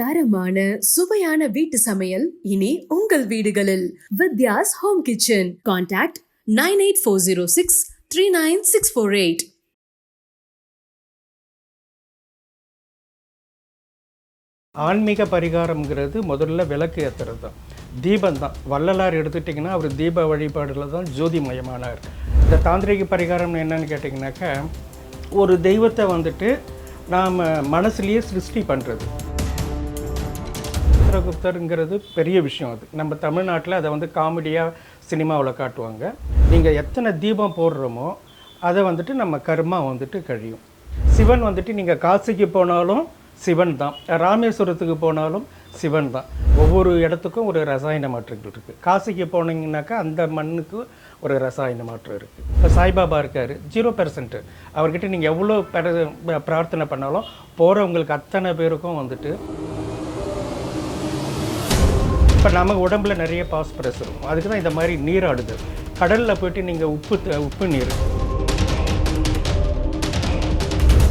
தரமான சுவையான வீட்டு சமையல் இனி உங்கள் வீடுகளில். Vidya's home kitchen. Contact nine eight four zero six three nine six four eight. ஆன்மீக பரிகாரம்ங்கிறது முதல்ல விளக்கு ஏற்றுறது தான். தீபம் தான். வள்ளலார் எடுத்துட்டிங்கன்னா அவர் தீப வழிபாடில் தான் ஜோதிமயமானார். இந்த தாந்திரிக பரிகாரம் என்னன்னு கேட்டிங்கனாக்கா ஒரு தெய்வத்தை வந்துட்டு நாம் மனசுலேயே சிருஷ்டி பண்ணுறது சித்திரகுப்தருங்கிறது பெரிய விஷயம் அது. நம்ம தமிழ்நாட்டில் அதை வந்து காமெடியாக சினிமாவில் காட்டுவாங்க. நீங்கள் எத்தனை தீபம் போடுறோமோ அதை வந்துட்டு நம்ம கர்மா வந்துட்டு கழியும். சிவன் வந்துட்டு நீங்கள் காசிக்கு போனாலும் சிவன் தான். ராமேஸ்வரத்துக்கு போனாலும் சிவன் தான். ஒவ்வொரு இடத்துக்கும் ஒரு ரசாயன மாற்றங்கள் இருக்குது காசிக்கு போனீங்கன்னாக்கா அந்த மண்ணுக்கு ஒரு ரசாயன மாற்றம் இருக்குது இப்போ சாய்பாபா இருக்கார் ஜீரோ பெர்சன்ட். அவர்கிட்ட நீங்கள் எவ்வளோ பிர பிரார்த்தனை பண்ணாலும் போகிறவங்களுக்கு அத்தனை பேருக்கும் வந்துட்டு இப்போ நம்ம உடம்புல நிறைய பாஸ்பரஸ் இருக்கும். அதுக்கு தான் இந்த மாதிரி நீராடுதல் கடலில் போயிட்டு நீங்கள் உப்பு த- உப்பு நீர்.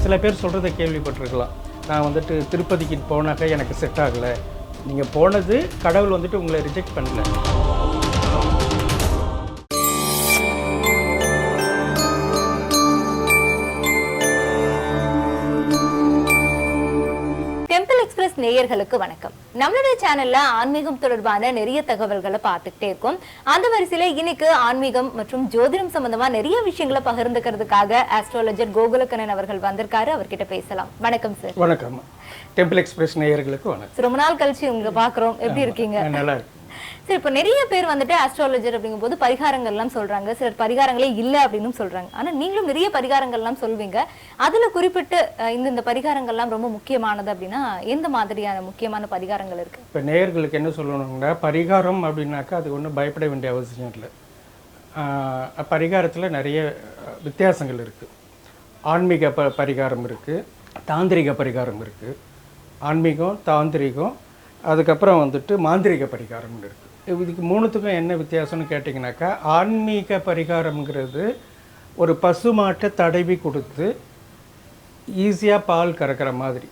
சில பேர் சொல்கிறத கேள்விப்பட்டிருக்கலாம். நான் வந்துட்டு திருப்பதிக்கு போனாக்கா எனக்கு செட் ஆகலை. நீங்கள் போனது கடவுள் வந்துட்டு உங்களை ரிஜெக்ட் பண்ணல. நேயர்களுக்கு வணக்கம். நம்மளுடைய சேனல்ல ஆன்மீகம் தொடர்பான நிறைய தகவல்களை பார்த்துக்கிட்டே இருக்கோம். அந்த வரிசையில இன்னைக்கு ஆன்மீகம் மற்றும் ஜோதிடம் சம்பந்தமா நிறைய விஷயங்களை பகிர்ந்துக்கிறதுக்காக ஆஸ்ட்ராலஜர் கோகுலக்கண்ணன் அவர்கள் வந்திருக்காரு. அவர்கிட்ட பேசலாம். வணக்கம் சார் வணக்கம். டெம்பிள் எக்ஸ்பிரஸ் நேயர்களுக்கு வணக்கம். ரொம்ப நாள் கழிச்சு உங்களை பாக்குறோம் எப்படி இருக்கீங்க? நல்லா இருக்கு சரி இப்போ நிறைய பேர் வந்துட்டு ஆஸ்ட்ராலஜர் அப்படிங்கும்போது பரிகாரங்கள் எல்லாம் சொல்றாங்க. சிலர் பரிகாரங்களே இல்ல அப்படின்னு சொல்றாங்க. ஆனா நீங்களும் நிறைய பரிகாரங்கள் எல்லாம் சொல்வீங்க. அதுல குறிப்பிட்டு இந்த இந்த பரிகாரங்கள் எல்லாம் ரொம்ப முக்கியமானது அப்படின்னா எந்த மாதிரியான முக்கியமான பரிகாரங்கள் இருக்கு? இப்போ நேயர்களுக்கு என்ன சொல்லணும்னா பரிகாரம் அப்படின்னாக்கா அது ஒன்றும் பயப்பட வேண்டிய அவசியம் இல்லை. பரிகாரத்தில் நிறைய வித்தியாசங்கள் இருக்குது ஆன்மீக ப பரிகாரம் இருக்குது தாந்திரிக பரிகாரம் இருக்குது ஆன்மீகம் தாந்திரிகம் அதுக்கப்புறம் வந்துட்டு மாந்திரிக பரிகாரம்னு இருக்குது இதுக்கு மூணுத்துக்கும் என்ன வித்தியாசம்னு கேட்டிங்கனாக்கா ஆன்மீக பரிகாரம்ங்கிறது ஒரு பசுமாட்டை தடவி கொடுத்து ஈஸியாக பால் கறக்கிற மாதிரி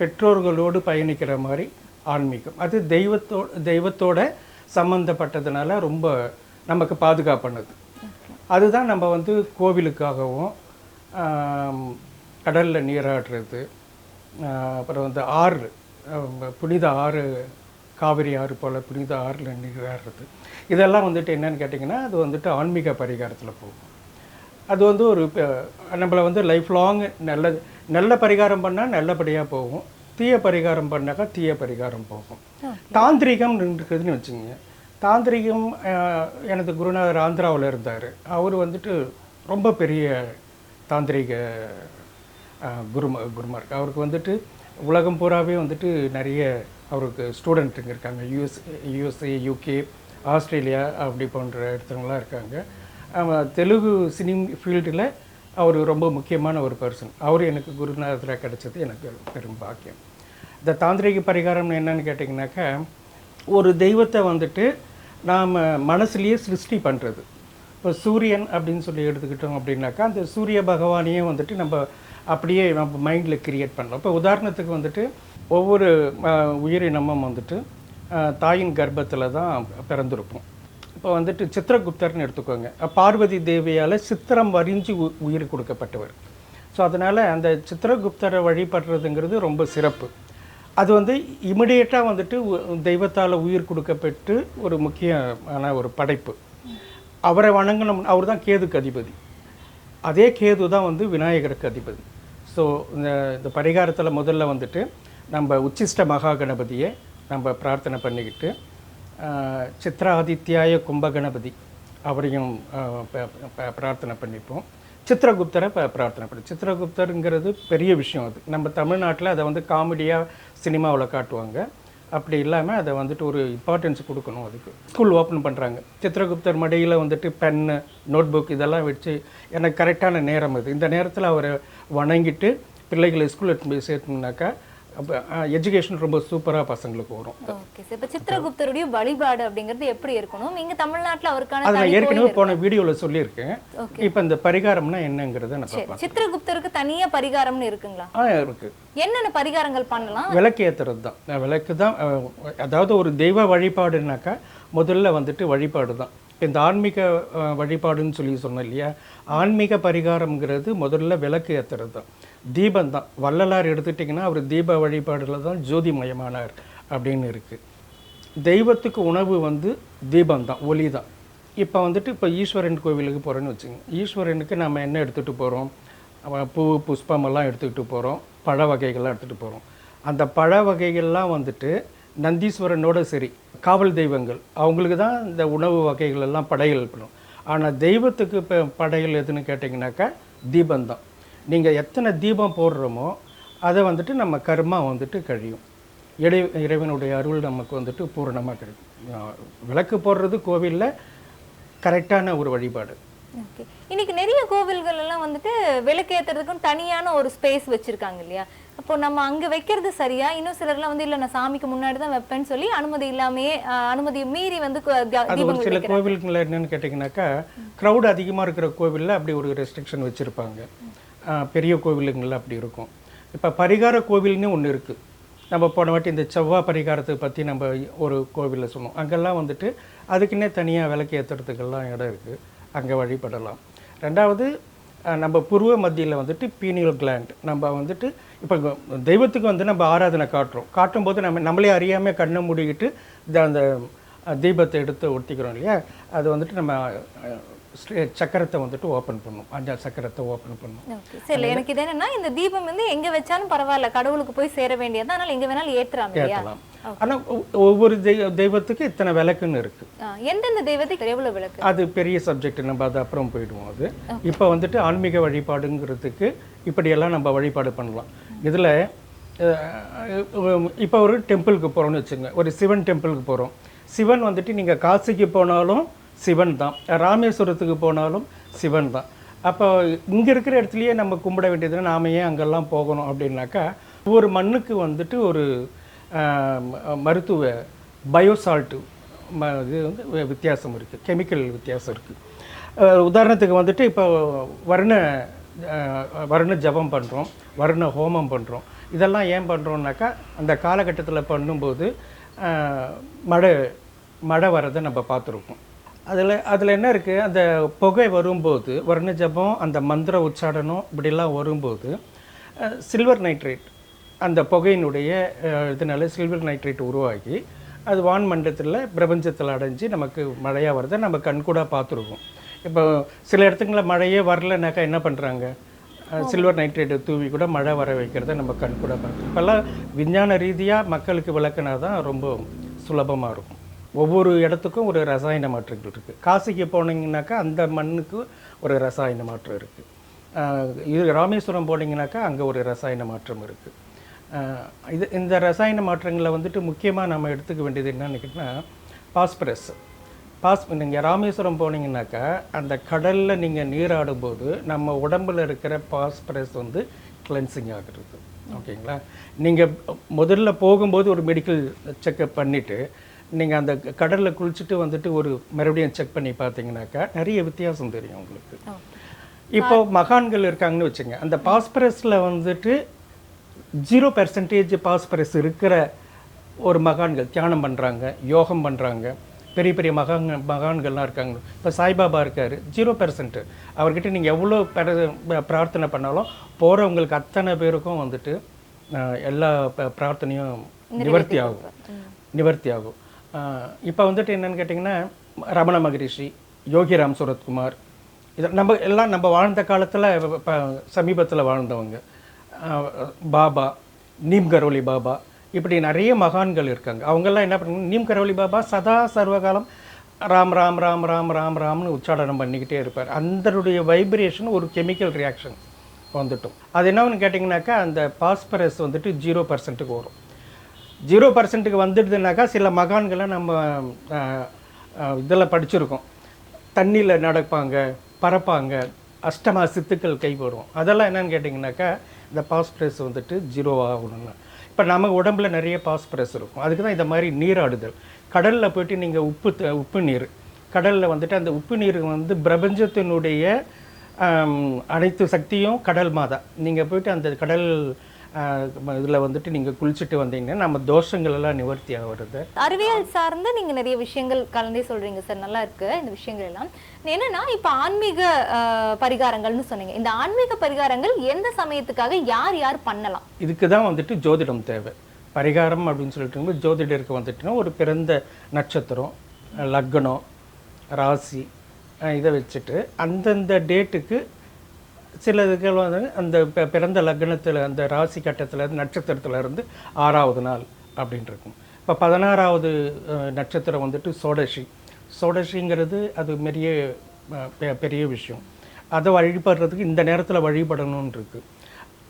பெற்றோர்களோடு பயணிக்கிற மாதிரி ஆன்மீகம். அது தெய்வத்தோ தெய்வத்தோட சம்மந்தப்பட்டதுனால ரொம்ப நமக்கு பாதுகாப்பானது அதுதான் நம்ம வந்து கோவிலுக்காகவும் கடலில் நீராடுறது அப்புறம் வந்து ஆறு புனித ஆறு காவிரி ஆறு போல் புனித ஆறில் நீராடுறது இதெல்லாம் வந்துட்டு என்னன்னு கேட்டிங்கன்னா அது வந்துட்டு ஆன்மீக பரிகாரத்தில் போகும். அது வந்து ஒரு நம்மளை வந்து லைஃப் லாங் நல்ல நல்ல பரிகாரம் பண்ணால் நல்லபடியாக போகும். தீய பரிகாரம் பண்ணாக்கா தீய பரிகாரம் போகும். தாந்திரிகம் இருக்குதுன்னு வச்சுங்க தாந்திரிகம் எனது குருநாதர் ஆந்திராவில் இருந்தார். அவர் வந்துட்டு ரொம்ப பெரிய தாந்திரிக குருமா குருமார்க் அவருக்கு வந்துட்டு உலகம் பூராவே வந்துட்டு நிறைய அவருக்கு ஸ்டூடெண்ட்டுங்க இருக்காங்க. யூஎஸ் யூஎஸ்ஏ யூகே ஆஸ்திரேலியா அப்படி போன்ற இடத்துலலாம் இருக்காங்க. தெலுங்கு சினிம் ஃபீல்டில் அவர் ரொம்ப முக்கியமான ஒரு பர்சன் அவர் எனக்கு குருநாதராக கிடைச்சது எனக்கு பெரும் பாக்கியம். இந்த தாந்திரிக பரிகாரம் என்னன்னு கேட்டிங்கனாக்கா ஒரு தெய்வத்தை வந்துட்டு நாம் மனசுலேயே சிருஷ்டி பண்ணுறது இப்போ சூரியன் அப்படின்னு சொல்லி எடுத்துக்கிட்டோம் அப்படின்னாக்கா அந்த சூரிய பகவானையே வந்துட்டு நம்ம அப்படியே நம்ம மைண்டில் கிரியேட் பண்ணலாம். இப்போ உதாரணத்துக்கு வந்துட்டு ஒவ்வொரு உயிரினமும் வந்துட்டு தாயின் கர்ப்பத்தில் தான் பிறந்திருப்போம் இப்போ வந்துட்டு சித்திரகுப்தர்னு எடுத்துக்கோங்க. பார்வதி தேவியால் சித்திரம் வரிஞ்சு உ- உயிர் கொடுக்கப்பட்டவர். ஸோ அதனால் அந்த சித்திரகுப்தரை வழிபடுறதுங்கிறது ரொம்ப சிறப்பு. அது வந்து இமிடியேட்டாக வந்துட்டு தெய்வத்தால் உயிர் கொடுக்கப்பட்டு ஒரு முக்கியமான ஒரு படைப்பு. அவரை வணங்கணும் அவர் தான் கேதுக்கு அதிபதி. அதே கேது தான் வந்து விநாயகருக்கு அதிபதி. ஸோ இந்த இந்த பரிகாரத்தில் முதல்ல வந்துட்டு நம்ம உச்சிஷ்ட மகா கணபதியை நம்ம பிரார்த்தனை பண்ணிக்கிட்டு சித்ராதித்யாய கும்பகணபதி அவரையும் பிரார்த்தனை பண்ணிப்போம். சித்திரகுப்தரை ப பிரார்த்தனை பண்ணி சித்திரகுப்தருங்கிறது பெரிய விஷயம் அது. நம்ம தமிழ்நாட்டில் அதை வந்து காமெடியாக சினிமாவில் காட்டுவாங்க. அப்படி இல்லாமல் அதை வந்துட்டு ஒரு இம்பார்ட்டன்ஸ் கொடுக்கணும் அதுக்கு. ஸ்கூல் ஓப்பன் பண்ணுறாங்க சித்திரகுப்தர் மடியில் வந்துட்டு பென்னு நோட்புக் இதெல்லாம் வச்சு எனக்கு கரெக்டான நேரம் அது. இந்த நேரத்தில் அவரை வணங்கிட்டு பிள்ளைகளை ஸ்கூலில் போய் சேர்த்தோம்னாக்கா எஜுகேஷன் ரொம்ப சூப்பராக பசங்களுக்கு வரும். ஓகே சார் இப்போ சித்திரகுப்தருடைய வழிபாடு அப்படிங்கிறது எப்படி இருக்கணும்? இங்க தமிழ்நாட்டுல அவருக்கான அது நான் ஏற்கனவே போன வீடியோவில் சொல்லியிருக்கேன். இப்போ இந்த பரிகாரம்னா என்னங்கிறத நான் சித்திரகுப்தருக்கு தனியா பரிகாரம்னு இருக்குங்களா? ஆ இருக்குது என்னென்ன பரிகாரங்கள் பண்ணலாம்? விளக்கு ஏற்றுறது தான். விளக்கு தான் அதாவது ஒரு தெய்வ வழிபாடுனாக்கா முதல்ல வந்துட்டு வழிபாடு தான். இந்த ஆன்மீக வழிபாடுன்னு சொல்லி சொன்னோம் இல்லையா? ஆன்மீக பரிகாரம்ங்கிறது முதல்ல விளக்கு ஏற்றுறது தான். தீபம் தான். வள்ளலார் எடுத்துட்டிங்கன்னா அவர் தீப வழிபாடில் தான் ஜோதிமயமானார் அப்படின்னு இருக்குது தெய்வத்துக்கு உணவு வந்து தீபம் தான் ஒளி தான். இப்போ வந்துட்டு இப்போ ஈஸ்வரன் கோவிலுக்கு போகிறோன்னு வச்சுங்க ஈஸ்வரனுக்கு நம்ம என்ன எடுத்துகிட்டு போகிறோம் பூ புஷ்பமெல்லாம் எடுத்துக்கிட்டு போகிறோம் பழ வகைகள்லாம் எடுத்துகிட்டு போகிறோம் அந்த பழ வகைகள்லாம் வந்துட்டு நந்தீஸ்வரனோட சரி காவல் தெய்வங்கள் அவங்களுக்கு தான் இந்த உணவு வகைகள் எல்லாம் படையல் பண்ணும். ஆனால் தெய்வத்துக்கு இப்போ படையல் எதுன்னு கேட்டிங்கனாக்கா தீபம் தான். நீங்கள் எத்தனை தீபம் போடுறோமோ அதை வந்துட்டு நம்ம கர்மா வந்துட்டு கழியும். இறை இறைவனுடைய அருள் நமக்கு வந்துட்டு பூரணமாக கிடைக்கும். விளக்கு போடுறது கோவிலில் கரெக்டான ஒரு வழிபாடு. ஓகே. இன்னைக்கு நிறைய கோவில்கள் எல்லாம் வந்துட்டு விளக்கேத்துறதுக்கும் தனியான ஒரு ஸ்பேஸ் வச்சிருக்காங்க இல்லையா? அப்போ நம்ம அங்க வைக்கிறது சரியா? இன்னும் சிலர்லாம் வந்து இல்ல நான் சாமிக்கு முன்னாடி தான் வைப்பேன்னு சொல்லி அனுமதி இல்லாமயே அனுமதி மீறி வந்து அது ஒரு சில கோவில்களில் என்னன்னு கேட்டிங்கனாக்கா க்ரௌட் அதிகமாக இருக்கிற கோவிலில் அப்படி ஒரு ரெஸ்ட்ரிக்ஷன் வச்சுருப்பாங்க. பெரிய கோவிலுங்களில் அப்படி இருக்கும். இப்போ பரிகார கோவில்னு ஒன்று இருக்குது நம்ம போன வாட்டி இந்த செவ்வாய் பரிகாரத்தை பற்றி நம்ம ஒரு கோவிலில் சொன்னோம். அங்கெல்லாம் வந்துட்டு அதுக்குன்னே தனியாக விளக்கு ஏற்றுறதுக்கெல்லாம் இடம் இருக்குது அங்கே வழிபடலாம். ரெண்டாவது நம்ம புருவ மத்தியில் வந்துட்டு பீனியல் கிளாண்ட் நம்ம வந்துட்டு இப்போ தெய்வத்துக்கு வந்து நம்ம ஆராதனை காட்டுறோம். காட்டும்போது நம்ம நம்மளே அறியாமல் கண்ணை மூடிக்கிட்டு இந்த அந்த தீபத்தை எடுத்து ஒட்டிக்கிறோம் இல்லையா? அது வந்துட்டு நம்ம சக்கரத்தை வந்துட்டு ஓப்பன் பண்ணும். அஞ்சால் சக்கரத்தை ஓப்பன் பண்ணும். சரி எனக்கு இது என்னன்னா இந்த தீபம் வந்து எங்க வச்சாலும் பரவாயில்ல கடவுளுக்கு போய் சேர வேண்டியது அதனால எங்க வேணாலும் இல்லையா? ஏற்றலாம் ஆனால் ஒவ்வொரு தெய்வ தெய்வத்துக்கு இத்தனை விளக்குன்னு இருக்குது ஆ, எந்தெந்த தெய்வத்துக்கு எவ்வளவு விளக்கு? அது பெரிய சப்ஜெக்ட் நம்ம அது அப்புறம் போயிடுவோம் அது. இப்போ வந்துட்டு ஆன்மீக வழிபாடுங்கிறதுக்கு இப்படியெல்லாம் நம்ம வழிபாடு பண்ணலாம். இதில் இப்போ ஒரு டெம்பிளுக்கு போகிறோம்னு வச்சுங்க ஒரு சிவன் டெம்பிளுக்கு போகிறோம் சிவன் வந்துட்டு நீங்கள் காசிக்கு போனாலும் சிவன் தான் ராமேஸ்வரத்துக்கு போனாலும் சிவன் தான் அப்போ இங்கே இருக்கிற இடத்துலையே நம்ம கும்பிட வேண்டியது நாம ஏன் அங்கெல்லாம் போகணும் அப்படின்னாக்கா ஒவ்வொரு மண்ணுக்கு வந்துட்டு ஒரு மருத்துவ பயோசால்ட்டு ம இது வந்து வித்தியாசம் இருக்குது கெமிக்கல் வித்தியாசம் இருக்குது உதாரணத்துக்கு வந்துட்டு இப்போ வர்ண வர்ண ஜபம் பண்ணுறோம் வர்ண ஹோமம் பண்ணுறோம் இதெல்லாம் ஏன் பண்ணுறோம்னாக்கா அந்த காலகட்டத்தில் பண்ணும்போது மழை மழை வரதை நம்ம பார்த்துருக்கோம் அதில் அதில் என்ன இருக்குது அந்த புகை வரும்போது வர்ண ஜபம் அந்த மந்திர உச்சாடனம் இப்படிலாம் வரும்போது சில்வர் நைட்ரேட் அந்த புகையினுடைய இதனால சில்வர் நைட்ரேட் உருவாகி அது வான்மண்டலத்தில் பிரபஞ்சத்தில் அடைஞ்சு நமக்கு மழையாக வரதை நம்ம கண்கூடாக பார்த்துருக்கோம். இப்போ சில இடத்துங்களில் மழையே வரலனாக்கா என்ன பண்ணுறாங்க சில்வர் நைட்ரேட்டை தூவி கூட மழை வர வைக்கிறத நம்ம கண்கூட பார்க்குறோம் இப்போல்லாம் விஞ்ஞான ரீதியாக மக்களுக்கு விளக்குனா தான் ரொம்ப சுலபமாக இருக்கும். ஒவ்வொரு இடத்துக்கும் ஒரு ரசாயன மாற்றங்கள் இருக்குது காசிக்கு போனீங்கன்னாக்கா அந்த மண்ணுக்கு ஒரு ரசாயன மாற்றம் இருக்குது இது ராமேஸ்வரம் போனீங்கன்னாக்கா அங்கே ஒரு ரசாயன மாற்றம் இருக்குது இது இந்த ரசாயன மாற்றங்களை வந்துட்டு முக்கியமாக நம்ம எடுத்துக்க வேண்டியது என்னன்னு கேட்டிங்கன்னா பாஸ்பரஸ். பாஸ் நீங்கள் ராமேஸ்வரம் போனீங்கன்னாக்கா அந்த கடலில் நீங்கள் நீராடும்போது நம்ம உடம்புல இருக்கிற பாஸ்பரஸ் வந்து கிளென்சிங் ஆகிறது. ஓகேங்களா? நீங்கள் முதல்ல போகும்போது ஒரு மெடிக்கல் செக்கப் பண்ணிவிட்டு நீங்கள் அந்த கடலில் குளிச்சுட்டு வந்துட்டு ஒரு மறுபடியும் செக் பண்ணி பார்த்தீங்கன்னாக்கா நிறைய வித்தியாசம் தெரியும் உங்களுக்கு. இப்போ மகான்கள் இருக்காங்கன்னு வச்சுங்க அந்த பாஸ்பரஸில் வந்துட்டு ஜீரோ பெர்சன்டேஜ் பாஸ்பரஸ் இருக்கிற ஒரு மகான்கள் தியானம் பண்ணுறாங்க யோகம் பண்ணுறாங்க பெரிய பெரிய மகான் மகான்கள்லாம் இருக்காங்க. இப்போ சாய்பாபா இருக்கார் ஜீரோ பெர்சன்ட் அவர்கிட்ட நீங்கள் எவ்வளோ பெர பிரார்த்தனை பண்ணாலும் போகிறவங்களுக்கு அத்தனை பேருக்கும் வந்துட்டு எல்லா பிரார்த்தனையும் நிவர்த்தி ஆகும் நிவர்த்தி ஆகும் இப்போ வந்துட்டு என்னன்னு கேட்டிங்கன்னா ரமண மகரிஷி யோகிராம் சுரத்குமார் இது நம்ம எல்லாம் நம்ம வாழ்ந்த காலத்தில் இப்போ சமீபத்தில் வாழ்ந்தவங்க. பாபா நீம் கரோலி பாபா இப்படி நிறைய மகான்கள் இருக்காங்க. அவங்கெல்லாம் என்ன பண்ணுங்க நீம் கரோலி பாபா சதா சர்வகாலம் ராம் ராம் ராம் ராம் ராம் ராம்னு உச்சாடனம் பண்ணிக்கிட்டே இருப்பார். அந்தருடைய வைப்ரேஷன் ஒரு கெமிக்கல் ரியாக்ஷன் வந்துட்டும். அது என்னன்னு கேட்டிங்கனாக்கா அந்த பாஸ்பரஸ் வந்துட்டு ஜீரோ பர்சன்ட்டுக்கு வரும். ஜீரோ பர்சன்ட்டுக்கு வந்துடுதுனாக்கா சில மகான்களை நம்ம இதில் படிச்சிருக்கோம். தண்ணியில் நடப்பாங்க பறப்பாங்க அஷ்டமா சித்துக்கள் கைப்படுவோம் அதெல்லாம் என்னன்னு கேட்டிங்கனாக்கா இந்த பாஸ்பரஸ் வந்துட்டு ஜீரோ ஆகணும்னா. இப்போ நம்ம உடம்புல நிறைய பாஸ்பரஸ் இருக்கும். அதுக்கு தான் இந்த மாதிரி நீராடுதல். கடலில் போயிட்டு நீங்கள் உப்பு த- உப்பு நீர். கடலில் வந்துட்டு அந்த உப்பு நீர் வந்து பிரபஞ்சத்தினுடைய அனைத்து சக்தியும் கடல் மாதா. நீங்கள் போயிட்டு அந்த கடல் இதில் வந்துட்டு நீங்கள் குளிச்சுட்டு வந்தீங்கன்னா நம்ம தோஷங்கள் எல்லாம் நிவர்த்தி ஆகிறது. அறிவியல் சார்ந்து நீங்க நிறைய விஷயங்கள் கலந்தே சொல்றீங்க சார். நல்லா இருக்கு இந்த விஷயங்கள் எல்லாம். என்னன்னா இப்ப ஆன்மீக பரிகாரங்கள்னு சொன்னீங்க. இந்த ஆன்மீக பரிகாரங்கள் எந்த சமயத்துக்காக யார் யார் பண்ணலாம்? இதுக்கு தான் வந்துட்டு ஜோதிடம் தேவை. பரிகாரம் அப்படின்னு சொல்லிட்டு ஜோதிடருக்கு வந்துட்டுனா ஒரு பிறந்த நட்சத்திரம் லக்னம் ராசி இதை வச்சுட்டு அந்தந்த டேட்டுக்கு சில இதுகள் வந்து அந்த பிறந்த லக்னத்தில் அந்த ராசி கட்டத்தில் நட்சத்திரத்துல இருந்து ஆறாவது நாள் அப்படின்னு இருக்கும். இப்போ பதினாறாவது நட்சத்திரம் வந்துட்டு சோடசி சோடசிங்கிறது அது பெரிய பெரிய விஷயம். அதை வழிபடுறதுக்கு இந்த நேரத்தில் வழிபடணும்னு இருக்குது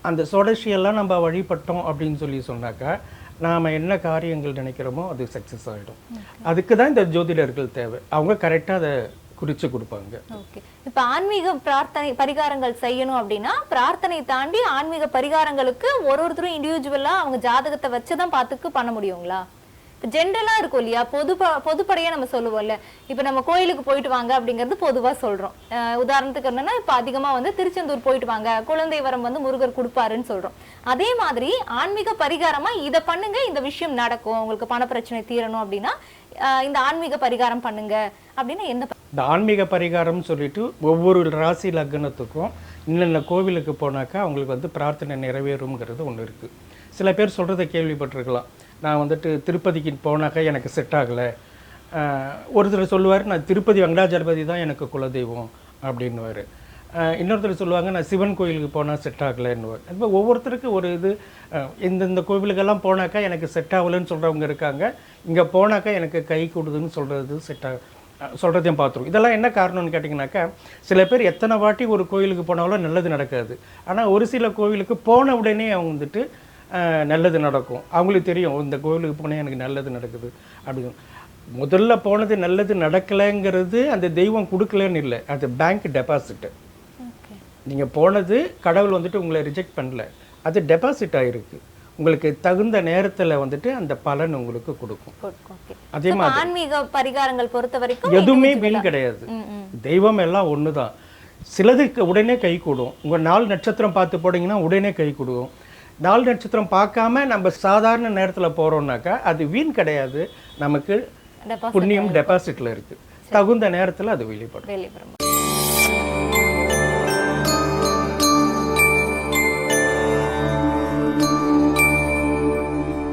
அந்த சோடசியெல்லாம் நம்ம வழிபட்டோம் அப்படின்னு சொல்லி சொன்னாக்கா நாம் என்ன காரியங்கள் நினைக்கிறோமோ அது சக்ஸஸ் ஆகிடும் அதுக்கு தான் இந்த ஜோதிடர்கள் தேவை. அவங்க கரெக்டாக அதை குறித்து கொடுப்பாங்க. ஓகே இப்போ ஆன்மீக பிரார்த்தனை பரிகாரங்கள் செய்யணும் அப்படின்னா பிரார்த்தனை தாண்டி ஆன்மீக பரிகாரங்களுக்கு ஒரு ஒருத்தரும் இண்டிவிஜுவலாக அவங்க ஜாதகத்தை வச்சுதான் பார்த்துக்கு பண்ண முடியுங்களா? இப்போ ஜென்ரலாக இருக்கும் இல்லையா? பொது பொதுப்படையா நம்ம சொல்லுவோம்ல. இப்போ நம்ம கோயிலுக்கு போயிட்டு வாங்க அப்படிங்கிறது பொதுவா சொல்றோம். உதாரணத்துக்கு என்னன்னா இப்போ அதிகமா வந்து திருச்செந்தூர் போயிட்டு வாங்க குழந்தை வரம் வந்து முருகர் கொடுப்பாருன்னு சொல்றோம். அதே மாதிரி ஆன்மீக பரிகாரமா இதை பண்ணுங்க இந்த விஷயம் நடக்கும் உங்களுக்கு பண பிரச்சனை தீரணும் அப்படின்னா இந்த ஆன்மீக பரிகாரம் பண்ணுங்க அப்படின்னு என்ன இந்த ஆன்மீக பரிகாரம்னு சொல்லிட்டு ஒவ்வொரு ராசி லக்னத்துக்கும் இன்னென்ன கோவிலுக்கு போனாக்கா அவங்களுக்கு வந்து பிரார்த்தனை நிறைவேறுங்கிறது ஒன்று இருக்குது சில பேர் சொல்கிறத கேள்விப்பட்டிருக்கலாம். நான் வந்துட்டு திருப்பதிக்கு போனாக்கா எனக்கு செட் ஆகலை. ஒருத்தர் சொல்லுவார் நான் திருப்பதி வெங்கடாஜலபதி தான் எனக்கு குலதெய்வம் அப்படின்னுவார். இன்னொருத்தர் சொல்லுவாங்க நான் சிவன் கோயிலுக்கு போனால் செட் ஆகலைன்னுவார். இப்போ ஒவ்வொருத்தருக்கு ஒரு இது இந்தந்த கோவிலுக்கெல்லாம் போனாக்கா எனக்கு செட் ஆகலைன்னு சொல்கிறவங்க இருக்காங்க. இங்கே போனாக்கா எனக்கு கை கொடுதுன்னு சொல்கிறது செட் ஆக சொல்கிறதையும் பார்த்துருவோம். இதெல்லாம் என்ன காரணம்னு கேட்டிங்கனாக்கா சில பேர் எத்தனை வாட்டி ஒரு கோயிலுக்கு போனாலும் நல்லது நடக்காது. ஆனால் ஒரு சில கோவிலுக்கு போன உடனே அவங்க வந்துட்டு நல்லது நடக்கும். அவங்களுக்கு தெரியும் இந்த கோவிலுக்கு போனால் எனக்கு நல்லது நடக்குது. அப்படின்னு. முதல்ல போனது நல்லது நடக்கலைங்கிறது அந்த தெய்வம் கொடுக்கலன்னு இல்லை. அது பேங்க் டெபாசிட்டு நீங்கள் போனது கடவுள் வந்துட்டு உங்களை ரிஜெக்ட் பண்ணல. அது டெபாசிட் ஆகிருக்கு உங்களுக்கு தகுந்த நேரத்தில் வந்துட்டு அந்த பலன் உங்களுக்கு கொடுக்கும். அதே இப்ப ஆன்மீக பரிகாரங்கள் பொறுத்த வரைக்கும் எதுவுமே வீண் கிடையாது. தெய்வம் எல்லாம் ஒன்று தான் சிலதுக்கு உடனே கை கூடும். உங்கள் நாள் நட்சத்திரம் பார்த்து போட்டிங்கன்னா உடனே கை கூடும். நாள் நட்சத்திரம் பார்க்காம நம்ம சாதாரண நேரத்தில் போகிறோம்னாக்கா அது வீண் கிடையாது. நமக்கு புண்ணியம் டெபாசிட்டில் இருக்குது தகுந்த நேரத்தில் அது வெளிப்படும்.